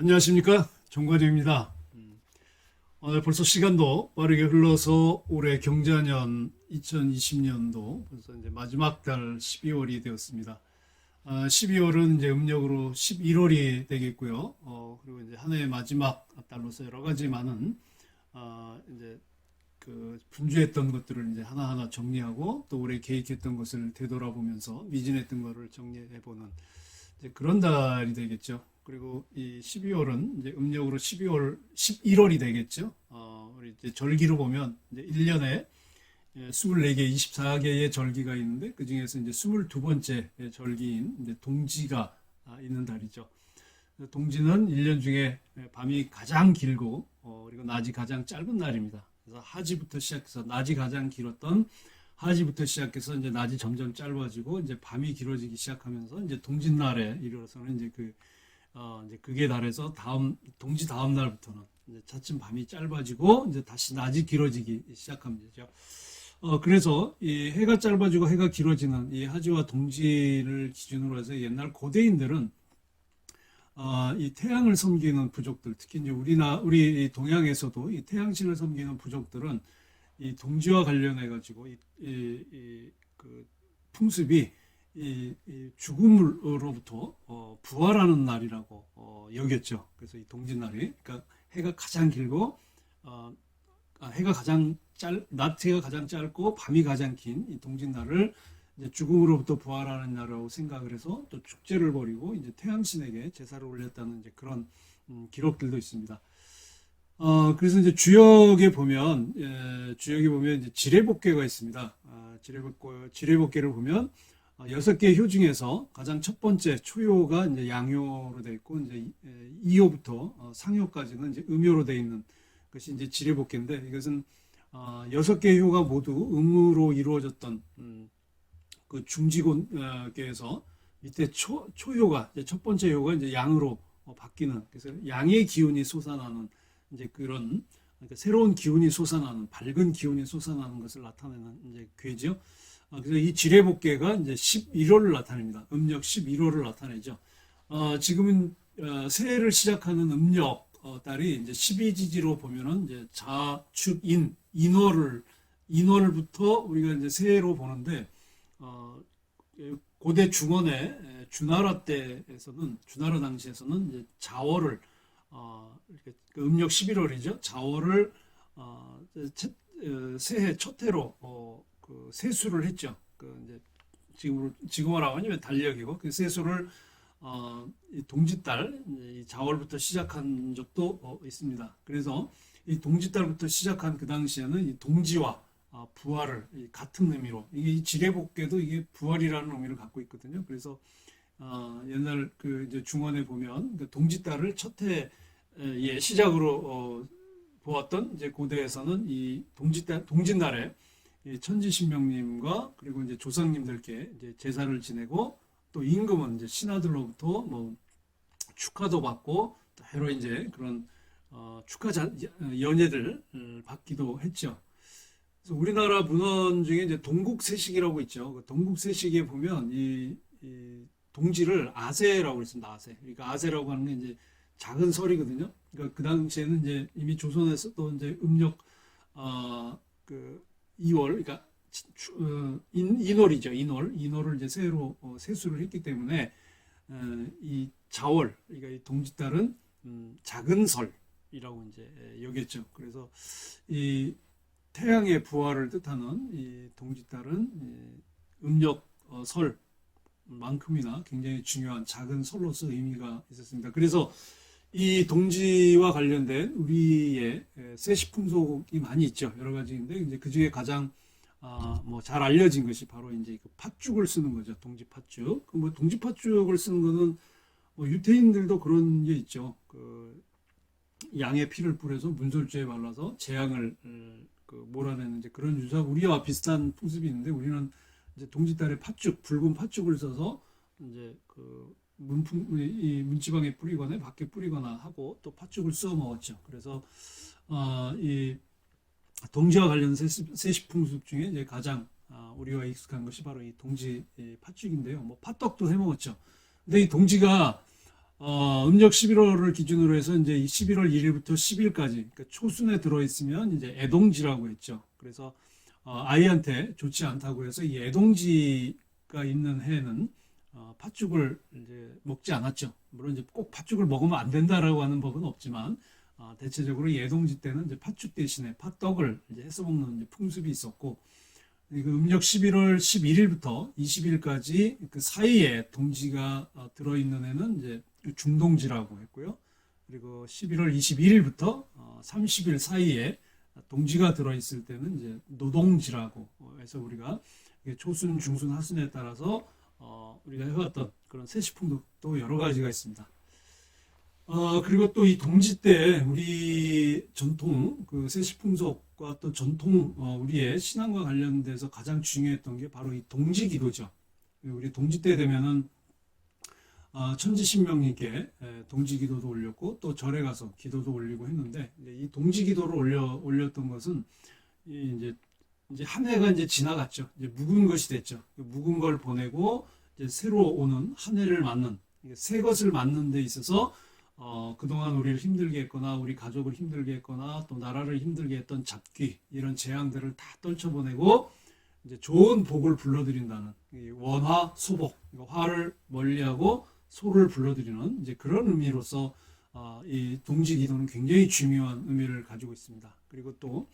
안녕하십니까 정관영입니다. 음, 오늘 벌써 시간도 빠르게 흘러서 올해 경자년 2020년도 벌써 이제 마지막 달 12월이 되었습니다. 아, 12월은 이제 음력으로 11월이 되겠고요. 어, 그리고 이제 한 해의 마지막 달로서 여러 가지 많은 아, 이제 그 분주했던 것들을 이제 하나하나 정리하고 또 올해 계획했던 것을 되돌아보면서 미진했던 것을 정리해보는 그런 달이 되겠죠. 그리고 이 12월은 이제 음력으로 12월, 11월이 되겠죠. 어, 우리 이제 절기로 보면 이제 1년에 24개, 24개의 절기가 있는데 그 중에서 이제 22번째 절기인 이제 동지가 아, 있는 달이죠. 동지는 1년 중에 밤이 가장 길고 어, 그리고 낮이 가장 짧은 날입니다. 그래서 하지부터 시작해서 낮이 가장 길었던 하지부터 시작해서 이제 낮이 점점 짧아지고 이제 밤이 길어지기 시작하면서 이제 동짓날에 이르러서는 이제 그 어, 이제 그게 달에서 다음 동지 다음 날부터는 이제 차츰 밤이 짧아지고 이제 다시 낮이 길어지기 시작합니다. 어, 그래서 이 해가 짧아지고 해가 길어지는 이 하지와 동지를 기준으로 해서 옛날 고대인들은 어, 이 태양을 섬기는 부족들, 특히 이제 우리나 우리 이 동양에서도 이 태양신을 섬기는 부족들은 이 동지와 관련해 가지고 이, 이, 이, 그 풍습이 이, 이 죽음으로부터 어, 부활하는 날이라고 어, 여겼죠. 그래서 이 동짓날이 그러니까 해가 가장 길고 어, 아, 해가 가장 짧, 낮 해가 가장 짧고 밤이 가장 긴 이 동짓날을 죽음으로부터 부활하는 날이라고 생각을 해서 또 축제를 벌이고 이제 태양신에게 제사를 올렸다는 이제 그런 음, 기록들도 있습니다. 어, 그래서 이제 주역에 보면, 예, 주역에 보면 이제 지뢰복개가 있습니다. 아, 지뢰복개, 지뢰복개를 보면, 어, 여섯 개효 중에서 가장 첫 번째 초효가 이제 양효로 되어 있고, 이제 예, 이효부터 어, 상효까지는 이제 음효로 되어 있는 것이 이제 지뢰복개인데, 이것은, 어, 여섯 개의 효가 모두 음으로 이루어졌던, 음, 그 중지곤께서 밑에 초, 초효가, 이제 첫 번째 효가 이제 양으로 어, 바뀌는, 그래서 양의 기운이 솟아나는 이제 그런 그러니까 새로운 기운이 솟아나는 밝은 기운이 솟아나는 것을 나타내는 이제 괴죠. 어, 그래서 이 지뢰복개가 이제 11월을 나타냅니다. 음력 11월을 나타내죠. 어, 지금은 어, 새해를 시작하는 음력 어, 달이 이제 12지지로 보면은 이제 자축인 인월을 인월부터 우리가 이제 새해로 보는데 어, 고대 중원의 주나라 때에서는 주나라 당시에서는 이제 자월을 어, 이렇게 그 음력 11월이죠. 자월을 어, 첫, 어, 새해 첫 해로 어, 그 세수를 했죠. 그 이제 지금 지금으로 하면 달력이고 그 세수를 어, 이 동짓달 이 자월부터 시작한 적도 어, 있습니다. 그래서 이 동짓달부터 시작한 그 당시에는 이 동지와 어, 부활을 이 같은 의미로 이게 이 지뢰복개도 이게 부활이라는 의미를 갖고 있거든요. 그래서 어, 옛날 그 이제 중원에 보면 그 동짓달을 첫해 예, 시작으로 어, 보았던 이제 고대에서는 이 동짓달 동짓날에 이 천지신명님과 그리고 이제 조상님들께 이제 제사를 지내고 또 임금은 이제 신하들로부터 뭐 축하도 받고 또 해로 이제 그런 어, 축하 자, 연예들 받기도 했죠. 그래서 우리나라 문헌 중에 이제 동국세식이라고 있죠. 그 동국세식에 보면 이, 이 동지를 아세라고 했습니다. 아세. 그러니까 아세라고 하는 게 이제 작은 설이거든요. 그러니까 그 당시에는 이제 이미 조선에서 또 이제 음력 어그 2월 그러니까 어, 인, 인월이죠. 인월 인월을 이제 새로 어, 세수를 했기 때문에 어, 이 자월 그러니까 이 동짓달은 음, 작은 설이라고 이제 여겼죠. 그래서 이 태양의 부활을 뜻하는 이 동짓달은 이 음력 어, 설 만큼이나 굉장히 중요한 작은 설로서 의미가 있었습니다. 그래서 이 동지와 관련된 우리의 세시 풍속이 많이 있죠. 여러 가지인데 이제 그 중에 가장 아, 뭐 잘 알려진 것이 바로 이제 그 팥죽을 쓰는 거죠. 동지 팥죽. 그뭐 동지 팥죽을 쓰는 거는 뭐 유태인들도 그런 게 있죠. 그 양의 피를 뿌려서 문설주에 발라서 재앙을 그 몰아내는 이제 그런 유사 우리와 비슷한 풍습이 있는데 우리는 이제 동지달에 팥죽 붉은 팥죽을 써서 이제 그 문풍 이 문지방에 뿌리거나 밖에 뿌리거나 하고 또 팥죽을 써 먹었죠. 그래서 어, 이 동지와 관련 세시 풍습 중에 이제 가장 아, 우리와 익숙한 것이 바로 이 동지 이 팥죽인데요. 뭐 팥떡도 해 먹었죠. 근데 이 동지가 어, 음력 11월을 기준으로 해서 이제 11월 1일부터 10일까지 그러니까 초순에 들어 있으면 이제 애동지라고 했죠. 그래서 어, 아이한테 좋지 않다고 해서 이 애동지가 있는 해는 어, 팥죽을 이제 먹지 않았죠. 물론 이제 꼭 팥죽을 먹으면 안 된다라고 하는 법은 없지만 어, 대체적으로 이 애동지 때는 이제 팥죽 대신에 팥떡을 이제 해서 먹는 이제 풍습이 있었고 그 음력 11월 11일부터 20일까지 그 사이에 동지가 어, 들어있는 해는 이제 중동지라고 했고요. 그리고 11월 21일부터 30일 사이에 동지가 들어있을 때는 이제 노동지라고 해서 우리가 초순, 중순, 하순에 따라서 어, 우리가 해왔던 그런 세시풍俗도 여러 가지가 있습니다. 어, 그리고 또 이 동지 때 우리 전통 그 세시풍속과 또 전통 어, 우리의 신앙과 관련돼서 가장 중요했던 게 바로 이 동지 기도죠. 우리 동지 때 되면은 어, 천지신명님께 에, 동지 기도도 올렸고 또 절에 가서 기도도 올리고 했는데 이 동지 기도를 올려 올렸던 것은 이 이제 이제 한 해가 이제 지나갔죠. 이제 묵은 것이 됐죠. 그 묵은 걸 보내고 이제 새로 오는 한 해를 맞는 새 것을 맞는 데 있어서 어, 그동안 우리를 힘들게 했거나 우리 가족을 힘들게 했거나 또 나라를 힘들게 했던 잡귀 이런 재앙들을 다 떨쳐보내고 이제 좋은 복을 불러들인다는 이 원화 소복 화를 멀리하고 소를 불러들이는 이제 그런 의미로서 어, 이 동지 기도는 굉장히 중요한 의미를 가지고 있습니다. 그리고 또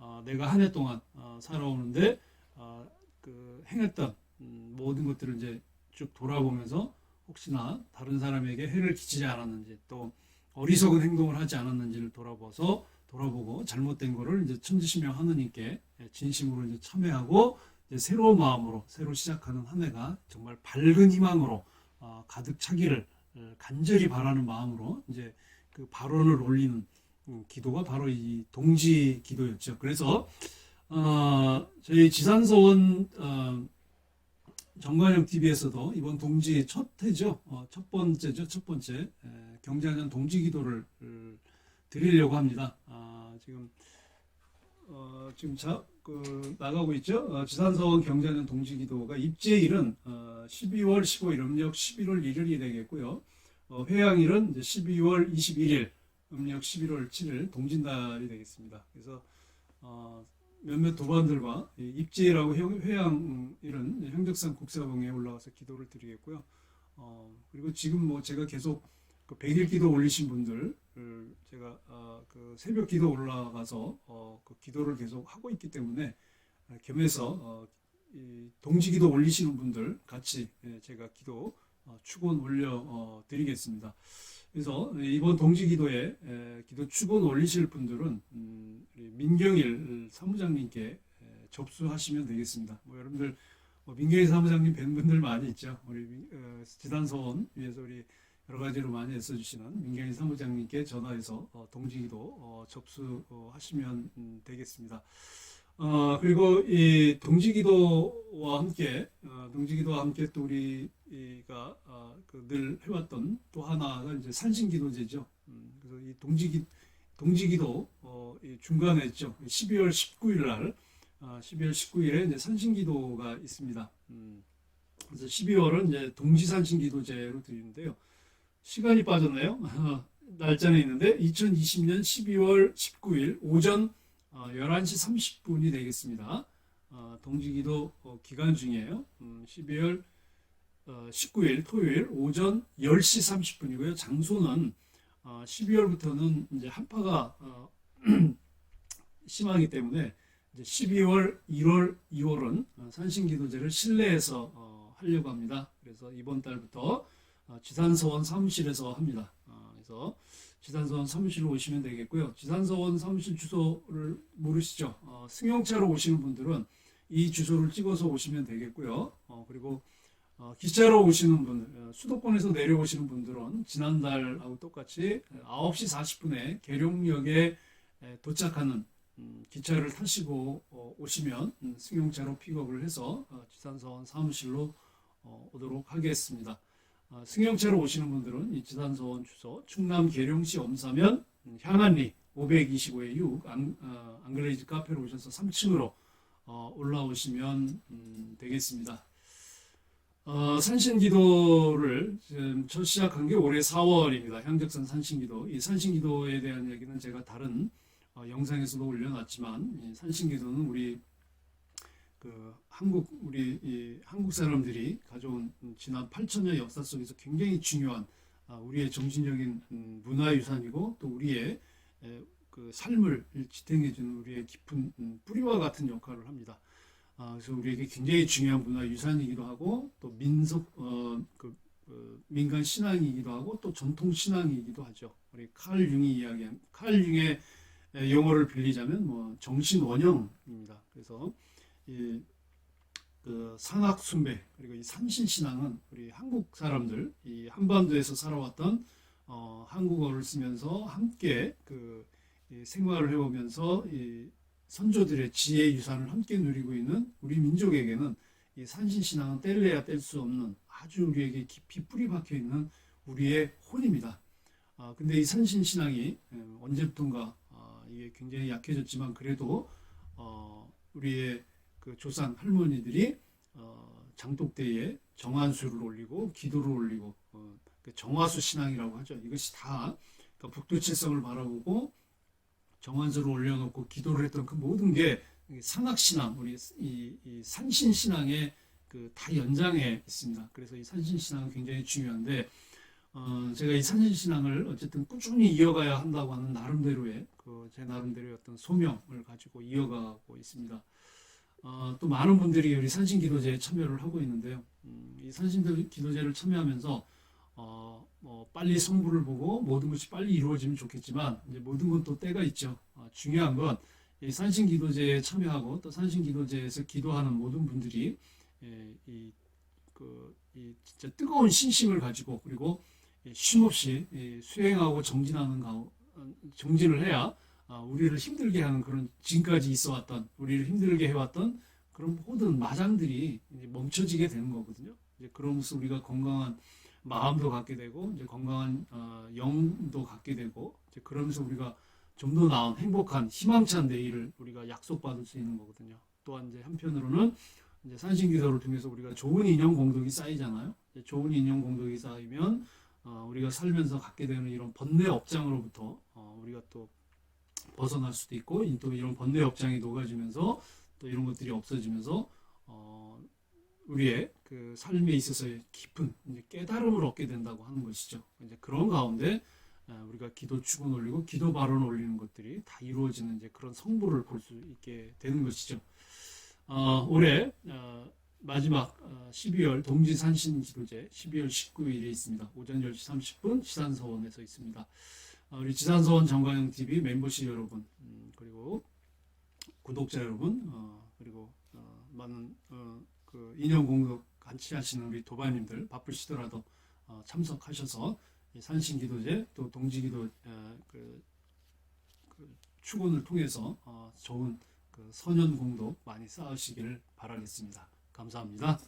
어, 내가 한 해 동안 어, 살아오는데 어, 그 행했던 음, 모든 것들을 이제 쭉 돌아보면서 혹시나 다른 사람에게 해를 끼치지 않았는지 또 어리석은 행동을 하지 않았는지를 돌아보서 돌아보고 잘못된 거를 이제 천지신명 하느님께 진심으로 이제 참회하고 이제 새로운 마음으로 새로 시작하는 한 해가 정말 밝은 희망으로 어, 가득 차기를 어, 간절히 바라는 마음으로 이제 그 발언을 올리는 음, 기도가 바로 이 동지 기도였죠. 그래서 어, 저희 지산서원 어, 정관영 TV에서도 이번 동지 첫 해죠. 어, 첫 번째죠. 첫 번째 에, 경자년 동지 기도를 을, 드리려고 합니다. 아, 지금 어, 지금 자, 그, 나가고 있죠. 어, 지산서원 경자년 동지 기도가 입제일은 어, 12월 15일 음력 11월 1일이 되겠고요. 어, 회양일은 이제 12월 21일 음력 11월 7일 동진달이 되겠습니다. 그래서 어, 몇몇 도반들과 이 입지라고 회양 이런 형적산 국사봉에 올라가서 기도를 드리겠고요. 어, 그리고 지금 뭐 제가 계속 그 100일 기도 올리신 분들 제가 어, 그 새벽 기도 올라가서 어, 그 기도를 계속 하고 있기 때문에 어, 겸해서 어, 이 동지 기도 올리시는 분들 같이 예, 제가 기도 어, 축원 올려 어, 드리겠습니다. 그래서 이번 동지 기도에 에, 기도 축원 올리실 분들은 음, 민경일 사무장님께 에, 접수하시면 되겠습니다. 뭐 여러분들 뭐 민경일 사무장님 뵌 분들 많이 있죠. 우리 어, 지단서원 위에서 우리 여러 가지로 많이 애써주시는 민경일 사무장님께 전화해서 어, 동지기도 어, 접수하시면 음, 되겠습니다. 어, 그리고 이 동지기도와 함께, 어, 동지기도와 함께 또 우리 가 어, 그늘 해왔던 또 하나가 이제 산신기도제죠. 음, 그래서 이 동지기, 동지기도 어, 이 중간에 있죠. 12월 19일 날, 어, 12월 19일에 이제 산신기도가 있습니다. 음, 그래서 12월은 이제 동지산신기도제로 드리는데요. 시간이 빠졌네요. 날짜는 있는데 2020년 12월 19일 오전 어, 11시 30분이 되겠습니다. 어, 동지기도 어, 기간 중이에요. 음, 12월 어, 19일 토요일 오전 10시 30분이고요. 장소는 어, 12월부터는 이제 한파가 어, 심하기 때문에 이제 12월, 1월, 2월은 어, 산신기도제를 실내에서 어, 하려고 합니다. 그래서 이번 달부터 어, 지산서원 사무실에서 합니다. 어, 그래서 지산서원 사무실로 오시면 되겠고요. 지산서원 사무실 주소를 모르시죠? 어, 승용차로 오시는 분들은 이 주소를 찍어서 오시면 되겠고요. 어, 그리고 어, 기차로 오시는 분들, 어, 수도권에서 내려오시는 분들은 지난달하고 똑같이 9시 40분에 계룡역에 에, 도착하는 음, 기차를 타시고 어, 오시면 음, 승용차로 픽업을 해서 어, 지산서원 사무실로 어, 오도록 하겠습니다. 어, 승용차로 오시는 분들은 이 지산서원 주소 충남 계룡시 엄사면 음, 향안리 525의 6 안, 어, 앙글레이즈 카페로 오셔서 3층으로 어, 올라오시면 음, 되겠습니다. 어, 산신기도를 첫 시작한 게 올해 4월입니다. 향적산 산신기도. 이 산신기도에 대한 얘기는 제가 다른 어, 영상에서도 올려놨지만 이 산신기도는 우리 그 한국 우리 이 한국 사람들이 가져온 음, 지난 8천년 역사 속에서 굉장히 중요한 아, 우리의 정신적인 음, 문화유산이고 또 우리의 에, 그 삶을 지탱해주는 우리의 깊은 음, 뿌리와 같은 역할을 합니다. 아, 그래서 우리에게 굉장히 중요한 문화 유산이기도 하고 또 민속 어, 그, 그 민간 신앙이기도 하고 또 전통 신앙이기도 하죠. 우리 칼 융이 이야기한 칼 융의 에, 용어를 빌리자면 뭐 정신 원형입니다. 그래서 이그 상학 숭배 그리고 이 산신 신앙은 우리 한국 사람들 이 한반도에서 살아왔던 어, 한국어를 쓰면서 함께 그이 생활을 해오면서 이 선조들의 지혜 유산을 함께 누리고 있는 우리 민족에게는 이 산신 신앙은 뗄래야 뗄 수 없는 아주 우리에게 깊이 뿌리 박혀 있는 우리의 혼입니다. 아, 근데 이 산신 신앙이 음, 언제부턴가 아, 이게 굉장히 약해졌지만 그래도 어, 우리의 그 조상 할머니들이 어, 장독대에 정한수를 올리고 기도를 올리고 어, 그 정화수 신앙이라고 하죠. 이것이 다 그러니까 북두칠성을 바라보고 정한수를 올려놓고 기도를 했던 그 모든 게 상학 신앙, 우리 이, 이 산신 신앙의 그 다 연장에 있습니다. 그래서 이 산신 신앙은 굉장히 중요한데 어, 제가 이 산신 신앙을 어쨌든 꾸준히 이어가야 한다고 하는 나름대로의 그 제 나름대로의 어떤 소명을 가지고 이어가고 있습니다. 어, 또 많은 분들이 우리 산신 기도제에 참여를 하고 있는데요. 음, 이 산신 기도제를 참여하면서 어, 뭐 빨리 성부를 보고 모든 것이 빨리 이루어지면 좋겠지만 이제 모든 건 또 때가 있죠. 어, 중요한 건 이 산신 기도제에 참여하고 또 산신 기도제에서 기도하는 모든 분들이 예, 이, 그, 이 진짜 뜨거운 신심을 가지고 그리고 이 쉼없이 이 수행하고 정진하는 가 정진을 해야 아, 우리를 힘들게 하는 그런 지금까지 있어왔던 우리를 힘들게 해왔던 그런 모든 마장들이 이제 멈춰지게 되는 거거든요. 이제 그러면서 우리가 건강한 마음도 갖게 되고 이제 건강한 어, 영도 갖게 되고 이제 그러면서 우리가 좀 더 나은 행복한 희망찬 내일을 우리가 약속받을 수 있는 거거든요. 또한 이제 한편으로는 이제 산신기도를 통해서 우리가 좋은 인연 공덕이 쌓이잖아요. 좋은 인연 공덕이 쌓이면 어, 우리가 살면서 갖게 되는 이런 번뇌 업장으로부터 어, 우리가 또 벗어날 수도 있고 이- 또 이런 번뇌 업장이 녹아지면서 또 이런 것들이 없어지면서 어, 우리의 그 삶에 있어서의 깊은 깨달음을 얻게 된다고 하는 것이죠. 이제 그런 가운데 아, 우리가 기도 축원 올리고 기도 발언 올리는 것들이 다 이루어지는 이제 그런 성부를 볼 수 있게 되는 것이죠. 어, 올해 어, 마지막 어, 12월 동지산신 기도제 12월 19일에 있습니다. 오전 10시 30분 지산서원에서 있습니다. 어, 우리 지산서원 정광영 TV 멤버십 여러분 음, 그리고 구독자 여러분 어, 그리고 어, 많은 어, 그 인연 공덕 같이 하시는 우리 도반님들 바쁘시더라도 어, 참석하셔서 이 산신기도제 또 동지기도 어, 그, 그 축원을 통해서 어, 좋은 그 선연 공덕 많이 쌓으시기를 바라겠습니다. 감사합니다.